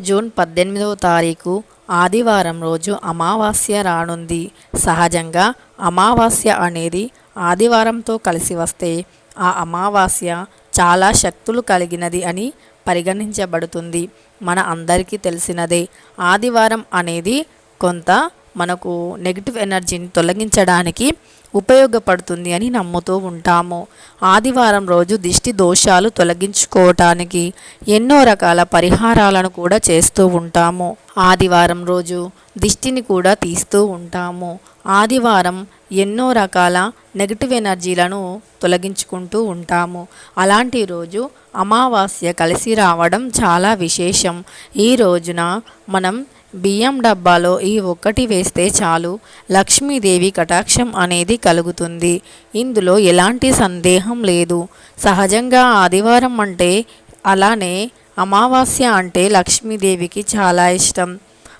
June పద్దెనిమిదవ తారీఖు ఆదివారం రోజు అమావాస్య రానుంది. సహజంగా అమావాస్య అనేది ఆదివారంతో కలిసి వస్తే ఆ అమావాస్య చాలా శక్తులు కలిగినది అని పరిగణించబడుతుంది. మన అందరికీ తెలిసినదే ఆదివారం అనేది కొంత మనకు నెగిటివ్ ఎనర్జీని తొలగించడానికి ఉపయోగపడుతుంది అని నమ్ముతూ ఉంటాము. ఆదివారం రోజు దిష్టి దోషాలు తొలగించుకోవటానికి ఎన్నో రకాల పరిహారాలను కూడా చేస్తూ ఉంటాము. ఆదివారం రోజు దిష్టిని కూడా తీస్తూ ఉంటాము. ఆదివారం ఎన్నో రకాల నెగిటివ్ ఎనర్జీలను తొలగించుకుంటూ ఉంటాము. అలాంటి రోజు అమావాస్య కలిసి రావడం చాలా విశేషం. ఈ రోజున మనం బియ్యం డబ్బాలో ఈ ఒక్కటి వేస్తే చాలు. లక్ష్మీదేవి కటాక్షం అనేది కలుగుతుంది. ఇందులో ఎలాంటి సందేహం లేదు. సహజంగా ఆదివారం అంటే అలానే అమావాస్య అంటే లక్ష్మీదేవికి చాలా ఇష్టం.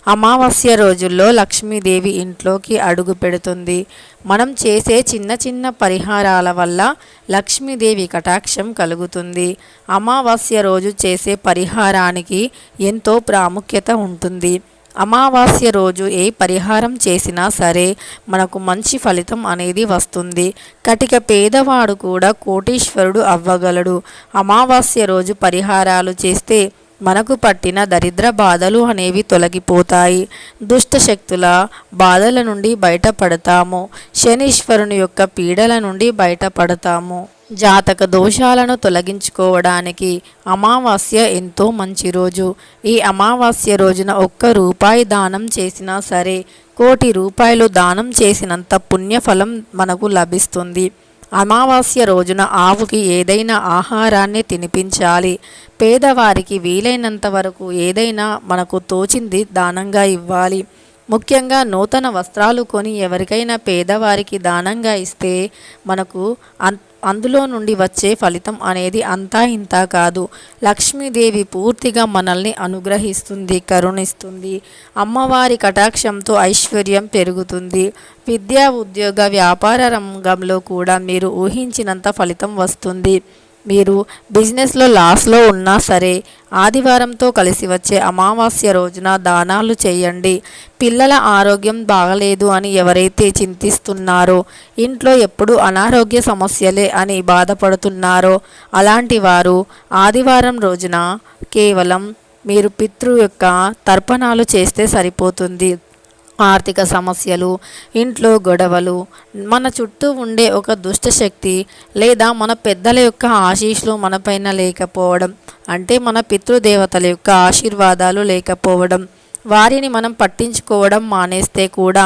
అమావాస్య రోజుల్లో లక్ష్మీదేవి ఇంట్లోకి అడుగు పెడుతుంది. మనం చేసే చిన్న చిన్న పరిహారాల వల్ల లక్ష్మీదేవి కటాక్షం కలుగుతుంది. అమావాస్య రోజు చేసే పరిహారానికి ఎంతో ప్రాముఖ్యత ఉంటుంది. అమావాస్య రోజు ఏ పరిహారం చేసినా సరే మనకు మంచి ఫలితం అనేది వస్తుంది. కటిక పేదవాడు కూడా కోటీశ్వరుడు అవ్వగలడు. అమావాస్య రోజు పరిహారాలు చేస్తే మనకు పట్టిన దరిద్ర బాధలు అనేవి తొలగిపోతాయి. దుష్ట శక్తుల బాధల నుండి బయటపడతాము. శనీశ్వరుని యొక్క పీడల నుండి బయటపడతాము. జాతక దోషాలను తొలగించుకోవడానికి అమావాస్య ఎంతో మంచి రోజు. ఈ అమావాస్య రోజున ఒక్క రూపాయి దానం చేసినా సరే కోటి రూపాయలు దానం చేసినంత పుణ్యఫలం మనకు లభిస్తుంది. అమావాస్య రోజున ఆవుకి ఏదైనా ఆహారాన్ని తినిపించాలి. పేదవారికి వీలైనంత వరకు ఏదైనా మనకు తోచింది దానంగా ఇవ్వాలి. ముఖ్యంగా నూతన వస్త్రాలు కొని ఎవరికైనా పేదవారికి దానంగా ఇస్తే మనకు అన్ అందులో నుండి వచ్చే ఫలితం అనేది అంతా ఇంత కాదు. లక్ష్మీదేవి పూర్తిగా మనల్ని అనుగ్రహిస్తుంది కరుణిస్తుంది. అమ్మవారి కటాక్షంతో ఐశ్వర్యం పెరుగుతుంది. విద్యా ఉద్యోగ వ్యాపార రంగంలో కూడా మీరు ఊహించినంత ఫలితం వస్తుంది. మీరు బిజినెస్లో లాస్లో ఉన్నా సరే ఆదివారంతో కలిసి వచ్చే అమావాస్య రోజున దానాలు చేయండి. పిల్లల ఆరోగ్యం బాగలేదు అని ఎవరైతే చింతిస్తున్నారో ఇంట్లో ఎప్పుడు అనారోగ్య సమస్యలే అని బాధపడుతున్నారో అలాంటి వారు ఆదివారం రోజున కేవలం మీరు పితృ యొక్క తర్పణాలు చేస్తే సరిపోతుంది. ఆర్థిక సమస్యలు ఇంట్లో గొడవలు మన చుట్టూ ఉండే ఒక దుష్టశక్తి లేదా మన పెద్దల యొక్క ఆశీస్సులు మనపైన లేకపోవడం అంటే మన పితృదేవతల యొక్క ఆశీర్వాదాలు లేకపోవడం. వారిని మనం పట్టించుకోవడం మానేస్తే కూడా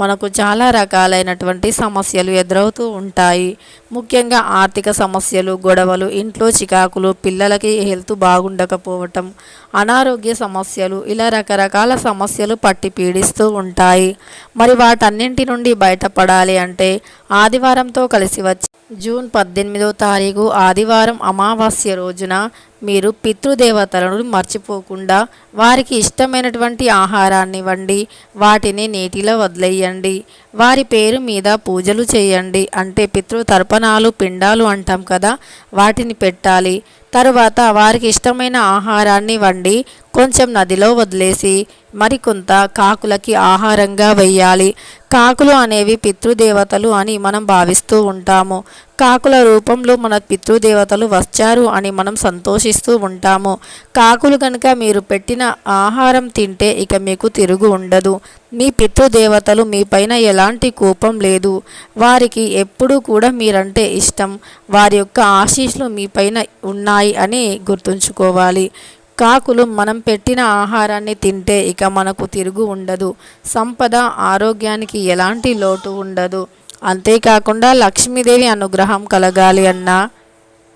మనకు చాలా రకాలైనటువంటి సమస్యలు ఎదురవుతూ ఉంటాయి. ముఖ్యంగా ఆర్థిక సమస్యలు గొడవలు ఇంట్లో చికాకులు పిల్లలకి హెల్త్ బాగుండకపోవటం అనారోగ్య సమస్యలు ఇలా రకరకాల సమస్యలు పట్టి పీడిస్తూ ఉంటాయి. మరి వాటన్నింటి నుండి బయటపడాలి అంటే ఆదివారంతో కలిసి వచ్చి జూన్ పద్దెనిమిదో తారీఖు ఆదివారం అమావాస్య రోజున మీరు పితృదేవతలను మర్చిపోకుండా వారికి ఇష్టమైనటువంటి ఆహారాన్ని వండి వాటిని నీటిలో వదిలేయండి. వారి పేరు మీద పూజలు చేయండి అంటే పితృ తర్పణాలు పిండాలు అంటాం కదా వాటిని పెట్టాలి. తరువాత వారికి ఇష్టమైన ఆహారాన్ని వండి కొంచెం నదిలో వదిలేసి మరికొంత కాకులకి ఆహారంగా వెయ్యాలి. కాకులు అనేవి పితృదేవతలు అని మనం భావిస్తూ ఉంటాము. కాకుల రూపంలో మన పితృదేవతలు వచ్చారు అని మనం సంతోషిస్తూ ఉంటాము. కాకులు కనుక మీరు పెట్టిన ఆహారం తింటే ఇక మీకు తిరుగు ఉండదు. మీ పితృదేవతలు మీపైన ఎలాంటి కోపం లేదు. వారికి ఎప్పుడూ కూడా మీరంటే ఇష్టం. వారి యొక్క ఆశీస్సులు మీపైన ఉన్నాయి అని గుర్తుంచుకోవాలి. కాకులు మనం పెట్టిన ఆహారాన్ని తింటే ఇక మనకు తిరుగు ఉండదు. సంపద ఆరోగ్యానికి ఎలాంటి లోటు ఉండదు. అంతేకాకుండా లక్ష్మీదేవి అనుగ్రహం కలగాలి అన్నా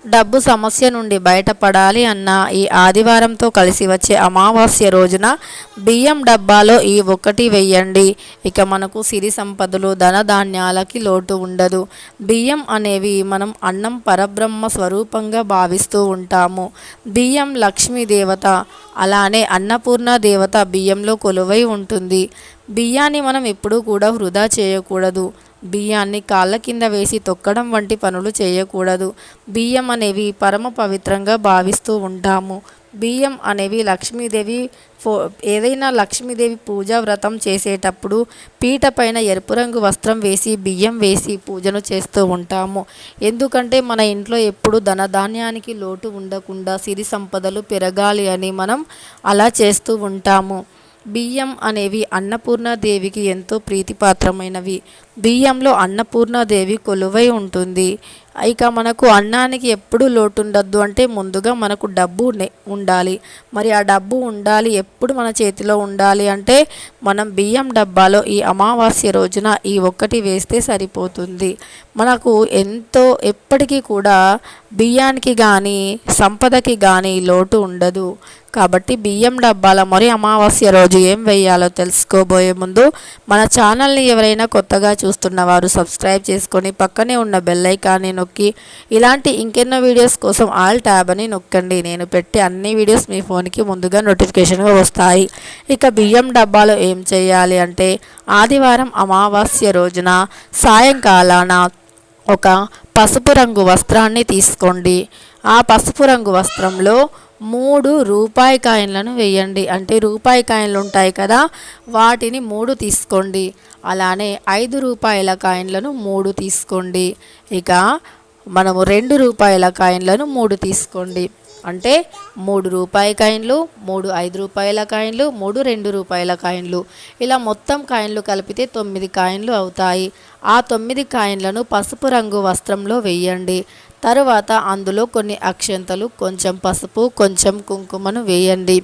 డబ్బు సమస్య నుండి బయటపడాలి అన్న ఈ ఆదివారంతో కలిసి వచ్చే అమావాస్య రోజున బియ్యం డబ్బాలో ఈ ఒక్కటి వెయ్యండి. ఇక మనకు సిరి సంపదలు ధనధాన్యాలకి లోటు ఉండదు. బియ్యం అనేవి మనం అన్నం పరబ్రహ్మ స్వరూపంగా భావిస్తూ ఉంటాము. బియ్యం లక్ష్మీ దేవత అలానే అన్నపూర్ణ దేవత బియ్యంలో కొలువై ఉంటుంది. బియ్యాన్ని మనం ఎప్పుడూ కూడా వృధా చేయకూడదు. బియ్యాన్ని కాళ్ళ కింద వేసి తొక్కడం వంటి పనులు చేయకూడదు. బియ్యం అనేవి పరమ పవిత్రంగా భావిస్తూ ఉంటాము. బియ్యం అనేవి లక్ష్మీదేవి ఫో ఏదైనా లక్ష్మీదేవి పూజా వ్రతం చేసేటప్పుడు పీట పైన ఎరుపు రంగు వస్త్రం వేసి బియ్యం వేసి పూజను చేస్తూ ఉంటాము. ఎందుకంటే మన ఇంట్లో ఎప్పుడు ధనధాన్యానికి లోటు ఉండకుండా సిరి సంపదలు పెరగాలి అని మనం అలా చేస్తూ ఉంటాము. బియ్యం అనేవి అన్నపూర్ణాదేవికి ఎంతో ప్రీతిపాత్రమైనవి. బియ్యంలో అన్నపూర్ణాదేవి కొలువై ఉంటుంది. ఇక మనకు అన్నానికి ఎప్పుడు లోటు ఉండద్దు అంటే ముందుగా మనకు డబ్బు ఉండాలి. మరి ఆ డబ్బు ఉండాలి ఎప్పుడు మన చేతిలో ఉండాలి అంటే మనం బియ్యం డబ్బాలో ఈ అమావాస్య రోజున ఈ ఒక్కటి వేస్తే సరిపోతుంది. మనకు ఎంతో ఎప్పటికీ కూడా బియ్యానికి కానీ సంపదకి కానీ లోటు ఉండదు. కాబట్టి బియ్యం డబ్బాల మరి అమావాస్య రోజు ఏం వేయాలో తెలుసుకోబోయే ముందు మన ఛానల్ని ఎవరైనా కొత్తగా చూ వారు సబ్స్క్రైబ్ చేసుకొని పక్కనే ఉన్న బెల్ ఐకాన్ని నొక్కి ఇలాంటి ఇంకెన్నో వీడియోస్ కోసం ఆల్ ట్యాబ్ అని నొక్కండి. నేను పెట్టే అన్ని వీడియోస్ మీ ఫోన్కి ముందుగా నోటిఫికేషన్గా వస్తాయి. ఇక బియ్యం డబ్బాలో ఏం చేయాలి అంటే ఆదివారం అమావాస్య రోజున సాయంకాలాన ఒక పసుపు రంగు వస్త్రాన్ని తీసుకోండి. ఆ పసుపు రంగు వస్త్రంలో మూడు రూపాయి కాయిన్లను వేయండి. అంటే రూపాయి కాయిన్లు ఉంటాయి కదా వాటిని మూడు తీసుకోండి. అలానే ఐదు రూపాయల కాయిన్లను మూడు తీసుకోండి. ఇక మనము రెండు రూపాయల కాయిన్లను మూడు తీసుకోండి. అంటే మూడు రూపాయి కాయిన్లు మూడు ఐదు రూపాయల కాయిన్లు మూడు రెండు రూపాయల కాయిన్లు. ఇలా మొత్తం కాయిన్లు కలిపితే తొమ్మిది కాయిన్లు అవుతాయి. ఆ తొమ్మిది కాయిన్లను పసుపు రంగు వస్త్రంలో వేయండి. తరువాత అందులో కొన్ని అక్షంతలు కొంచెం పసుపు కొంచెం కుంకుమను వేయండి.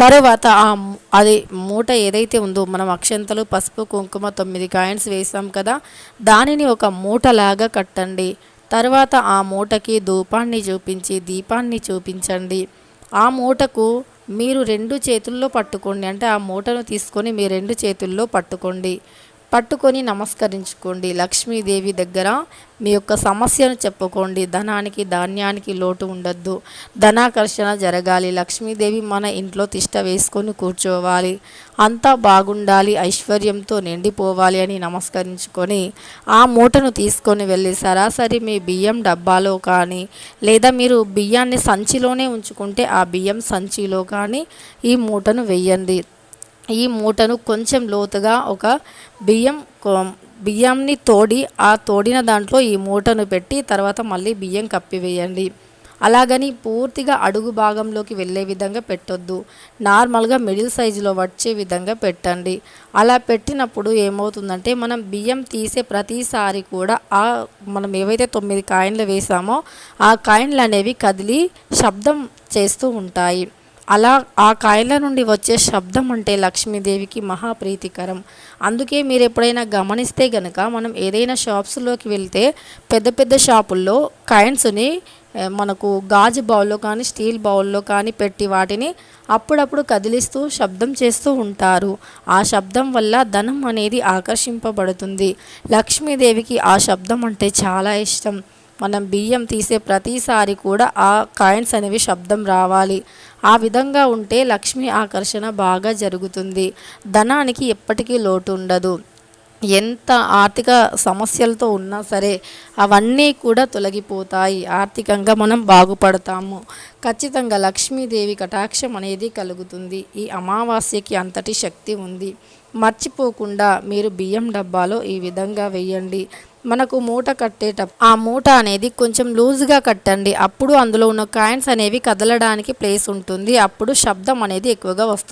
తరువాత ఆ అది మూట ఏదైతే ఉందో మనం అక్షంతలు పసుపు కుంకుమ తొమ్మిది కాయిన్స్ వేసాం కదా దానిని ఒక మూటలాగా కట్టండి. తర్వాత ఆ మూటకి ధూపాన్ని చూపించి దీపాన్ని చూపించండి. ఆ మూటకు మీరు రెండు చేతుల్లో పట్టుకోండి. అంటే ఆ మూటను తీసుకొని మీ రెండు చేతుల్లో పట్టుకోండి. పట్టుకొని నమస్కరించుకోండి. లక్ష్మీదేవి దగ్గర మీ యొక్క సమస్యను చెప్పుకోండి. ధనానికి ధాన్యానికి లోటు ఉండద్దు. ధనాకర్షణ జరగాలి. లక్ష్మీదేవి మన ఇంట్లో తిష్ట వేసుకొని కూర్చోవాలి. అంతా బాగుండాలి. ఐశ్వర్యంతో నిండిపోవాలి అని నమస్కరించుకొని ఆ మూటను తీసుకొని వెళ్ళి సరాసరి మీ బియ్యం డబ్బాలో కానీ లేదా మీరు బియ్యాన్ని సంచిలోనే ఉంచుకుంటే ఆ బియ్యం సంచిలో కానీ ఈ మూటను వెయ్యండి ఈ మూటను కొంచెం లోతుగా ఒక బియ్యం కొ- బియ్యంని తోడి ఆ తోడిన దాంట్లో ఈ మూటను పెట్టి తర్వాత మళ్ళీ బియ్యం కప్పివేయండి. అలాగని పూర్తిగా అడుగు భాగంలోకి వెళ్ళే విధంగా పెట్టొద్దు. నార్మల్గా మిడిల్ సైజులో వచ్చే విధంగా పెట్టండి. అలా పెట్టినప్పుడు ఏమవుతుందంటే మనం బియ్యం తీసే ప్రతిసారి కూడా ఆ మనం ఏవైతే తొమ్మిది కాయిన్లు వేసామో ఆ కాయిన్లు అనేవి కదిలి శబ్దం చేస్తూ ఉంటాయి. అలా ఆ కాయల నుండి వచ్చే శబ్దం అంటే లక్ష్మీదేవికి మహాప్రీతికరం. అందుకే మీరు ఎప్పుడైనా గమనిస్తే గనక మనం ఏదైనా షాప్స్లోకి వెళ్తే పెద్ద పెద్ద షాపుల్లో కాయిన్స్ని మనకు గాజు బౌల్లో కానీ స్టీల్ బౌల్లో కానీ పెట్టి వాటిని అప్పుడప్పుడు కదిలిస్తూ శబ్దం చేస్తూ ఉంటారు. ఆ శబ్దం వల్ల ధనం అనేది ఆకర్షింపబడుతుంది. లక్ష్మీదేవికి ఆ శబ్దం అంటే చాలా ఇష్టం. మనం బియ్యం తీసే ప్రతిసారి కూడా ఆ కాయిన్స్ అనేవి శబ్దం రావాలి. ఆ విధంగా ఉంటే లక్ష్మీ ఆకర్షణ బాగా జరుగుతుంది. ధనానికి ఎప్పటికీ లోటు ఉండదు. ఎంత ఆర్థిక సమస్యలతో ఉన్నా సరే అవన్నీ కూడా తొలగిపోతాయి. ఆర్థికంగా మనం బాగుపడతాము. ఖచ్చితంగా లక్ష్మీదేవి కటాక్షం అనేది కలుగుతుంది. ఈ అమావాస్యకి అంతటి శక్తి ఉంది. మర్చిపోకుండా మీరు బియ్యం డబ్బాలో ఈ విధంగా వేయండి. మనకు మూట కట్టేటప్పుడు ఆ మూట అనేది కొంచెం లూజ్గా కట్టండి. అప్పుడు అందులో ఉన్న కాయిన్స్ అనేవి కదలడానికి ప్లేస్ ఉంటుంది. అప్పుడు శబ్దం అనేది ఎక్కువగా వస్తుంది.